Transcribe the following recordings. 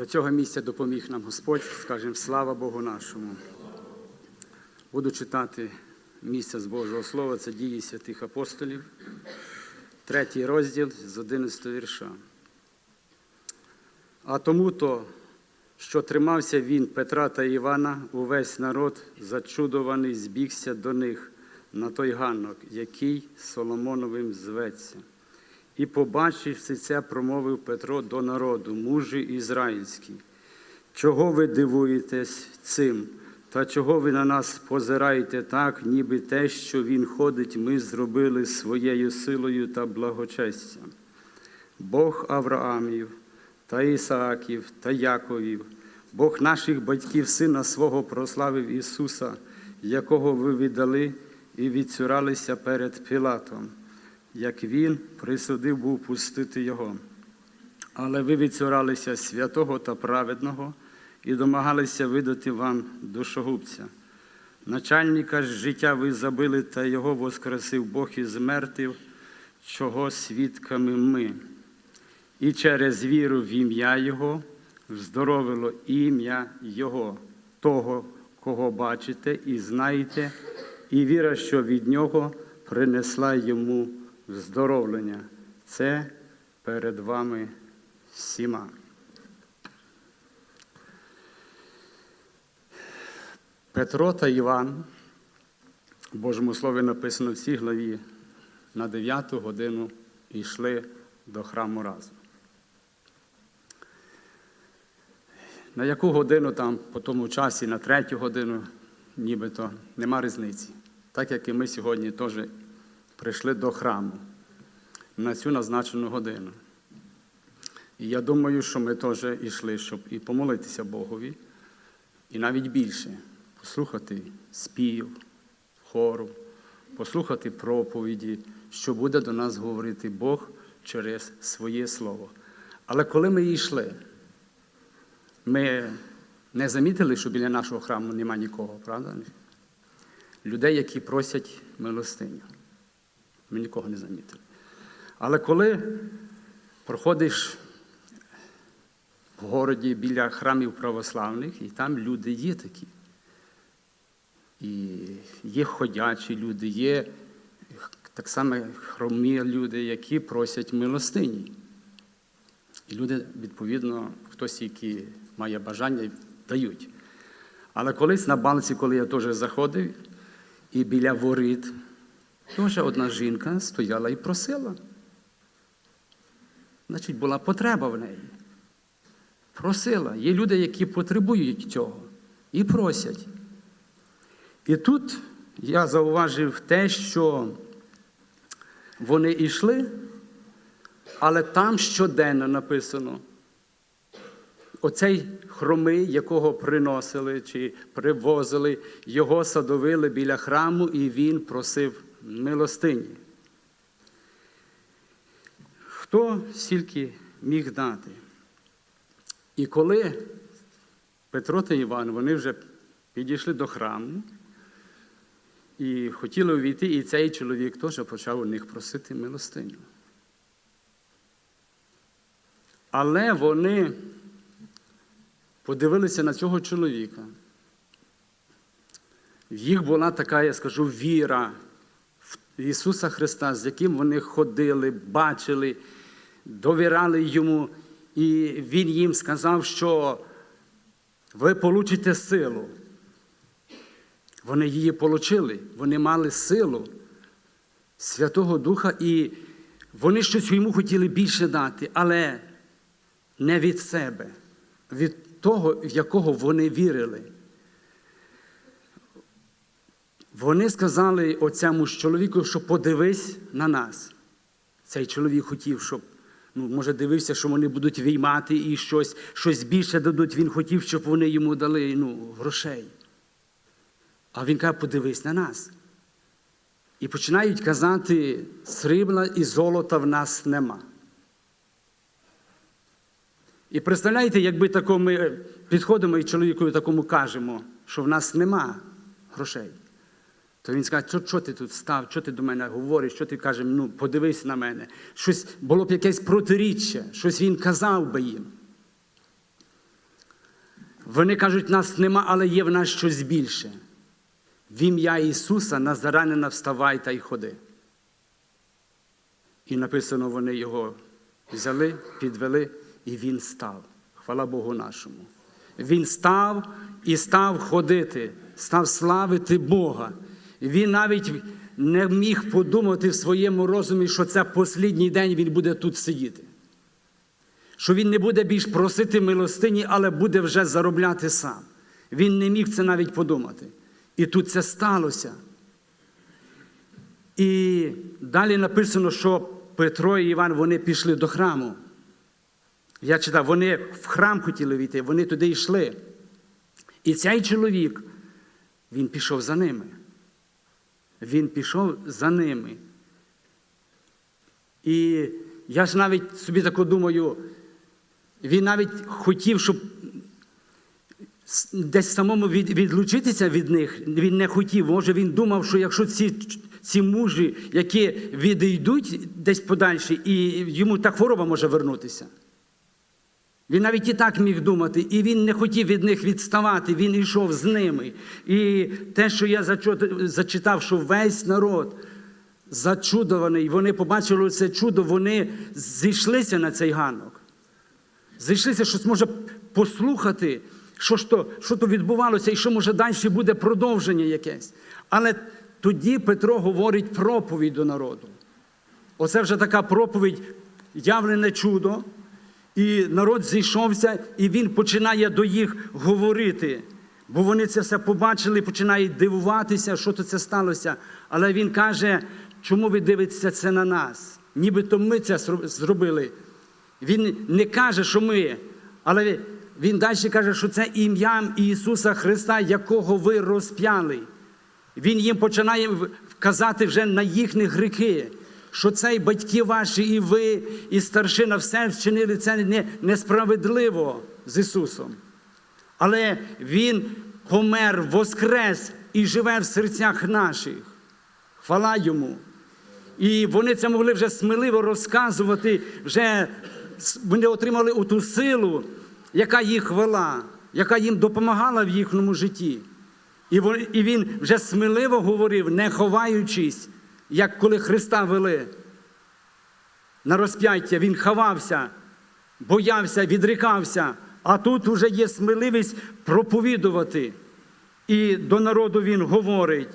До цього місця допоміг нам Господь, скажемо слава Богу нашому. Буду читати місце з Божого Слова, це дії святих апостолів, третій розділ з 11 вірша. А тому то, що тримався він Петра та Івана, увесь народ, зачудований, збігся до них на той ганок, який Соломоновим зветься. І, побачивши це, промовив Петро до народу, мужі ізраїльські. Чого ви дивуєтесь цим? Та чого ви на нас позираєте так, ніби те, що він ходить, ми зробили своєю силою та благочестям? Бог Авраамів та Ісааків та Яковів, Бог наших батьків, сина свого прославив Ісуса, якого ви віддали і відцюралися перед Пілатом, як Він присудив був пустити Його. Але ви відцюралися святого та праведного і домагалися видати вам душогубця. Начальника ж життя ви забили, та його воскресив Бог із мертвих, чого свідками ми. І через віру в ім'я Його вздоровило ім'я Його, того, кого бачите і знаєте, і віра, що від Нього принесла йому вздоровлення. Це перед вами всіма. Петро та Іван, в Божому Слові написано в цій главі, на 9 годину йшли до храму разом. На яку годину там по тому часі, на третю годину, нібито нема різниці. Так як і ми сьогодні теж прийшли до храму на цю назначену годину. І я думаю, що ми теж йшли, щоб і помолитися Богові, і навіть більше послухати спів, хору, послухати проповіді, що буде до нас говорити Бог через своє Слово. Але коли ми йшли, ми не замітили, що біля нашого храму нема нікого, правда? Людей, які просять милостиню. Ми нікого не замітили. Але коли проходиш в городі біля храмів православних, і там люди є такі. І є ходячі люди, є так само хромі люди, які просять милостині. І люди, відповідно, хтось, який має бажання, дають. Але колись на банці, коли я теж заходив, і біля воріт, теж одна жінка стояла і просила. Значить, була потреба в неї. Просила. Є люди, які потребують цього і просять. І тут я зауважив те, що вони йшли, але там щоденно написано. Оцей хромий, якого приносили чи привозили, його садовили біля храму, і він просив милостині. Хто стільки міг дати? І коли Петро та Іван вони вже підійшли до храму і хотіли увійти, і цей чоловік теж почав у них просити милостиню. Але вони подивилися на цього чоловіка. В їх була така, я скажу, віра Ісуса Христа, з яким вони ходили, бачили, довіряли йому, і Він їм сказав, що ви получите силу. Вони її отримали, вони мали силу Святого Духа, і вони щось йому хотіли більше дати, але не від себе, від того, в якого вони вірили. Вони сказали оцьому чоловіку, що подивись на нас. Цей чоловік хотів, щоб, ну, може, дивився, що вони будуть віймати і щось щось більше дадуть. Він хотів, щоб вони йому дали ну, грошей. А він каже, подивись на нас. І починають казати, срібла і золота в нас нема. І представляєте, якби тако ми підходимо і чоловікові такому кажемо, що в нас нема грошей. То він скаже, що, ти тут став, що ти до мене говориш, що ти кажеш, ну подивись на мене. Щось було б якесь протиріччя, щось він казав би їм. Вони кажуть, нас нема, але є в нас щось більше. В ім'я Ісуса Назаранина вставай та й ходи. І написано, вони його взяли, підвели, і він став. Хвала Богу нашому. Він став і став ходити, став славити Бога. Він навіть не міг подумати в своєму розумі, що це послідній день він буде тут сидіти. Що він не буде більш просити милостині, але буде вже заробляти сам. Він не міг це навіть подумати. І тут це сталося. І далі написано, що Петро і Іван вони пішли до храму. Я читав, вони в храм хотіли війти, вони туди йшли. І цей чоловік, він пішов за ними. Він пішов за ними. І я ж навіть собі тако думаю, він навіть хотів, щоб десь самому відлучитися від них, він не хотів. Може, він думав, що якщо ці, ці мужі, які відійдуть десь подальше, і йому та хвороба може вернутися. Він навіть і так міг думати, і він не хотів від них відставати, він йшов з ними. І те, що я зачитав, що весь народ зачудований, вони побачили це чудо, вони зійшлися на цей ганок. Зійшлися, щось може послухати, що ж то, що то відбувалося, і що може далі буде продовження якесь. Але тоді Петро говорить проповідь до народу. Оце вже така проповідь, явлене чудо. І народ зійшовся, і він починає до їх говорити. Бо вони це все побачили, починають дивуватися, що то це сталося. Але він каже, чому ви дивитеся це на нас? Нібито ми це зро- зробили. Він не каже, що ми, але він далі каже, що це ім'ям Ісуса Христа, якого ви розп'яли. Він їм починає вказати вже на їхні гріхи, що це і батьки ваші, і ви, і старшина, все вчинили це не- несправедливо з Ісусом. Але Він помер, воскрес і живе в серцях наших. Хвала йому. І вони це могли вже сміливо розказувати, вже вони отримали оту силу, яка їх вела, яка їм допомагала в їхньому житті. І він вже сміливо говорив, не ховаючись, як коли Христа вели на розп'яття, він ховався, боявся, відрікався. А тут уже є сміливість проповідувати. І до народу він говорить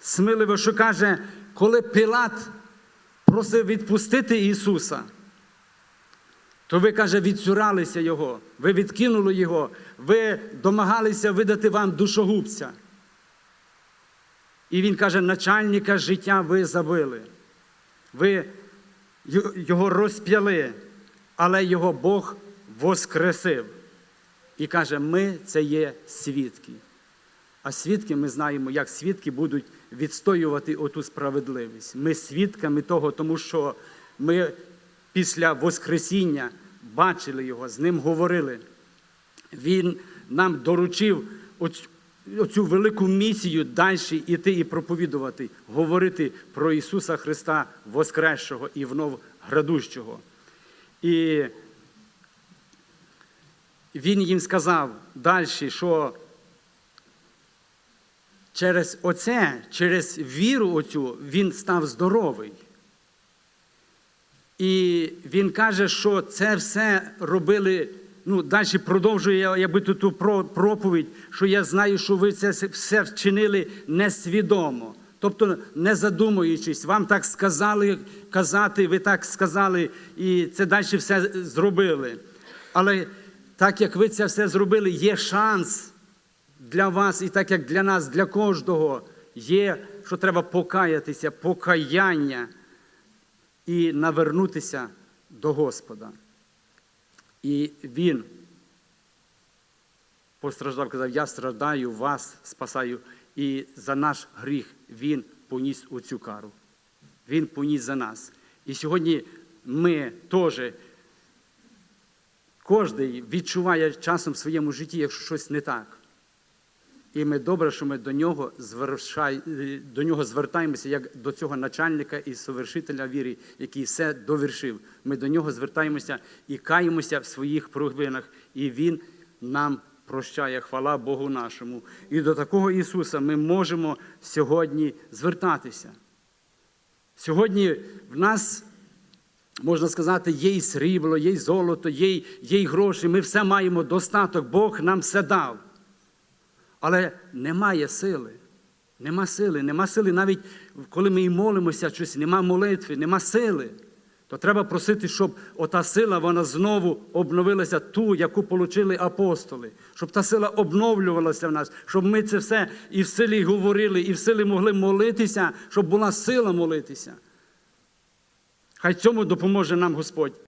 сміливо, що каже, коли Пилат просив відпустити Ісуса, то ви, каже, відцюралися Його, ви відкинули Його, ви домагалися видати вам душогубця. І він каже, начальника життя ви забили. Ви його розп'яли, але його Бог воскресив. І каже, ми це є свідки. А свідки ми знаємо, як свідки будуть відстоювати оту справедливість. Ми свідками того, тому що ми після Воскресіння бачили його, з ним говорили. Він нам доручив оцю велику місію далі іти і проповідувати, говорити про Ісуса Христа Воскресшого і внов градущого. І він їм сказав далі, що через оце, через віру оцю він став здоровий. І він каже, що це все робили. Ну, далі продовжує якби ту проповідь, що я знаю, що ви це все вчинили несвідомо. Тобто, не задумуючись, вам так сказали казати, ви так сказали, і це далі все зробили. Але так як ви це все зробили, є шанс для вас, і так як для нас, для кожного, є, що треба покаятися, покаяння і навернутися до Господа. І він постраждав, казав, я страждаю, вас спасаю. І за наш гріх він поніс оцю кару. Він поніс за нас. І сьогодні ми теж, кожен відчуває часом в своєму житті, якщо щось не так. І ми добре, що ми до нього, звершай, до нього звертаємося як до цього начальника і совершителя віри, який все довершив. Ми до нього звертаємося і каємося в своїх провинах, і він нам прощає. Хвала Богу нашому. І до такого Ісуса ми можемо сьогодні звертатися. Сьогодні в нас, можна сказати, є і срібло, є і золото, є, й- є і гроші. Ми все маємо достаток, Бог нам все дав. Але немає сили. Нема сили, нема сили, навіть коли ми і молимося, щось, нема молитви, нема сили. То треба просити, щоб ота сила вона знову обновилася, ту, яку отримали апостоли, щоб та сила обновлювалася в нас, щоб ми це все і в силі говорили, і в силі могли молитися, щоб була сила молитися. Хай цьому допоможе нам Господь.